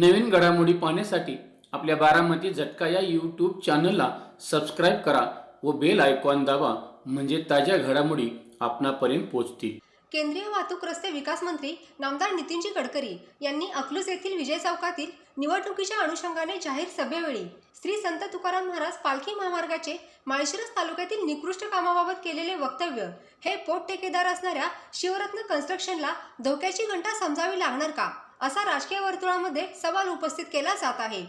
नवीन घडामोडी पाहण्यासाठी आपल्या बारामती झटका या यूट्यूब चॅनलला सबस्क्राईब करा व बेल आयकॉन दाबा म्हणजे ताज्या घडामोडी आपणापर्यंत पोहोचतील. केंद्रीय वाहतूक रस्ते विकास मंत्री नामदार नितीनजी गडकरी यांनी अकलूज येथील विजय चौकातील निवडणुकीच्या अनुषंगाने जाहीर सभेवेळी श्री संत तुकाराम महाराज पालखी महामार्गाचे माळशिरस तालुक्यातील निकृष्ट कामाबाबत केलेले वक्तव्य हे पोट ठेकेदार असणाऱ्या शिवरत्न कन्स्ट्रक्शनला धोक्याची घंटा समजावी लागणार का? असा राजकीय वर्तुळामध्ये सवाल उपस्थित केला जात आहे.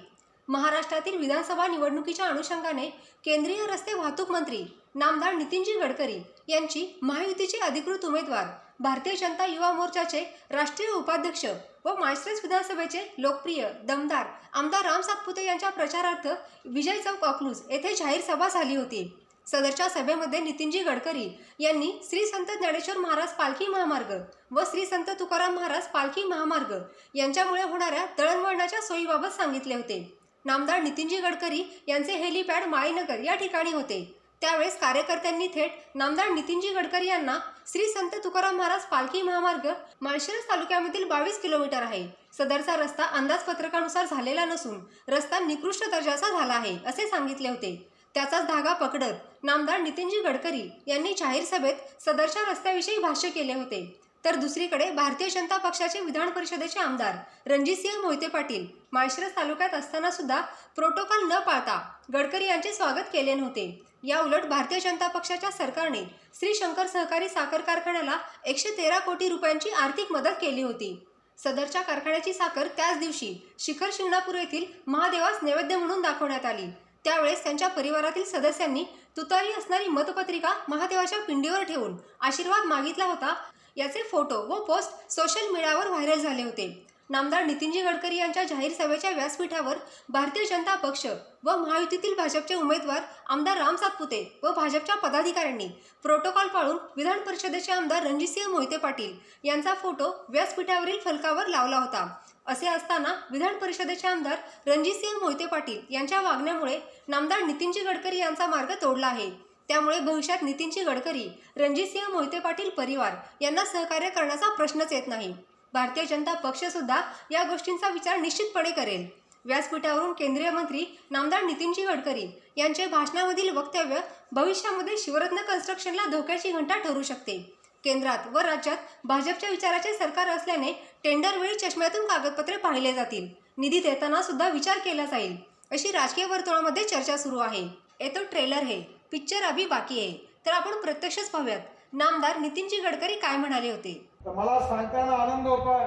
महाराष्ट्रातील विधानसभा निवडणुकीच्या अनुषंगाने केंद्रीय रस्ते वाहतूक मंत्री नामदार नितीनजी गडकरी यांची महायुतीचे अधिकृत उमेदवार भारतीय जनता युवा मोर्चाचे राष्ट्रीय उपाध्यक्ष व मायस्ट्रेस विधानसभेचे लोकप्रिय दमदार आमदार राम सातपुते यांच्या प्रचारार्थ विजय चौक अकलूज येथे जाहीर सभा झाली होती. सदरच्या सभेमध्ये नितीनजी गडकरी यांनी श्री संत ज्ञानेश्वर महाराज पालखी महामार्ग व श्री संत तुकाराम महाराज पालखी महामार्ग यांच्यामुळे होणाऱ्या दळणवळणाच्या सोयीबाबत सांगितले होते. नामदार नितीनजी गडकरी यांचे हेलिपॅड माळीनगर या ठिकाणी होते. त्यावेळेस कार्यकर्त्यांनी थेट नामदार नितीनजी गडकरी यांना श्री संत तुकाराम महाराज पालखी महामार्ग माळशिरस तालुक्यामधील बावीस किलोमीटर आहे. सदरचा रस्ता अंदाजपत्रकानुसार झालेला नसून रस्ता निकृष्ट दर्जाचा झाला आहे असे सांगितले होते. त्याचाच धागा पकडत नामदार नितीनजी गडकरी यांनी जाहीर सभेत सदरच्या रस्त्याविषयी भाष्य केले होते. तर दुसरीकडे भारतीय जनता पक्षाचे विधान परिषदेचे आमदार रणजितसिंह मोहिते पाटील माळशिरस तालुक्यात असताना सुद्धा प्रोटोकॉल न पाळता गडकरी यांचे स्वागत केले नव्हते. या उलट भारतीय जनता पक्षाच्या सरकारने श्री शंकर सहकारी साखर कारखान्याला एकशे तेरा कोटी रुपयांची आर्थिक मदत केली होती. सदरच्या कारखान्याची साखर त्याच दिवशी शिखर शिंगणापूर येथील महादेवास नैवेद्य म्हणून दाखवण्यात आली. त्यावेळेस त्यांच्या परिवारातील सदस्यांनी तुतारी असणारी मतपत्रिका महादेवाच्या पिंडीवर ठेवून आशीर्वाद मागितला होता. याचे फोटो व पोस्ट सोशल मीडियावर व्हायरल झाले होते. नामदार नितीनजी गडकरी यांच्या जाहीर सभेच्या व्यासपीठावर भारतीय जनता पक्ष व महायुतीतील भाजपचे उमेदवार आमदार राम सातपुते व भाजपच्या पदाधिकाऱ्यांनी प्रोटोकॉल पाळून विधान परिषदेचे आमदार रणजितसिंह मोहिते पाटील यांचा फोटो व्यासपीठावरील फलकावर लावला होता. असे असताना विधान परिषदेचे आमदार रणजितसिंह मोहिते पाटील यांच्या वागण्यामुळे नामदार नितीनजी गडकरी यांचा मार्ग तोडला आहे. त्यामुळे भविष्यात नितीनजी गडकरी रणजितसिंह मोहिते पाटील परिवार यांना सहकार्य करण्याचा प्रश्नच येत नाही. भारतीय जनता पक्ष सुद्धा या गोष्टींचा विचार निश्चितपणे करेल. व्यासपीठावरून केंद्रीय मंत्री नामदार नितीनजी गडकरी यांचे भाषणामधील वक्तव्य भविष्यामध्ये शिवरत्न कन्स्ट्रक्शनला धोक्याची घंटा ठरू शकते. केंद्रात व राज्यात भाजपच्या विचाराचे सरकार असल्याने टेंडरवेळी चष्म्यातून कागदपत्रे पाहिले जातील. निधी देताना सुद्धा विचार केला जाईल. अशी राजकीय वर्तुळामध्ये चर्चा सुरू आहे. येतो ट्रेलर हे. पिक्चर अभि बाकी आहे. तर आपण प्रत्यक्षच पाहूयात. नामदार नितीनजी गडकरी काय म्हणाले होते? तर मला सांगताना आनंद होतोय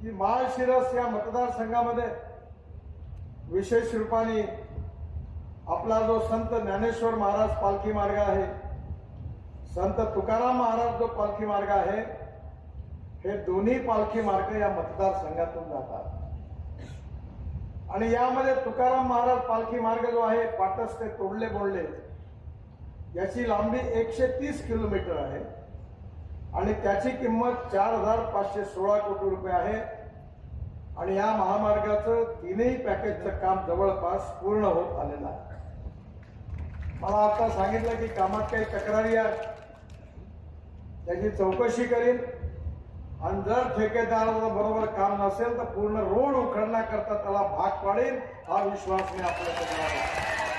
की माळशिरस या मतदारसंघामध्ये विशेष रूपाने आपला जो संत ज्ञानेश्वर महाराज पालखी मार्ग आहे संत तुकाराम महाराज जो पालखी मार्ग आहे हे दोन्ही पालखी मार्ग या मतदारसंघातून जातात. आणि यामध्ये तुकाराम महाराज पालखी मार्ग जो आहे पाटस ते तोडले बोलले याची लांबी एकशे तीस किलोमीटर आहे. आणि त्याची किंमत चार हजार पाचशे सोळा कोटी रुपये आहे. आणि या महामार्गाचं तीनही पॅकेजचं काम जवळपास पूर्ण होत आलेलं आहे. मला आता सांगितलं की कामात काही तक्रारी आहेत त्याची चौकशी करीन. आणि जर ठेकेदाराचं बरोबर काम नसेल तर पूर्ण रोड उखडण्याकरता त्याला भाग पाडेल हा विश्वास मी आपल्याकडे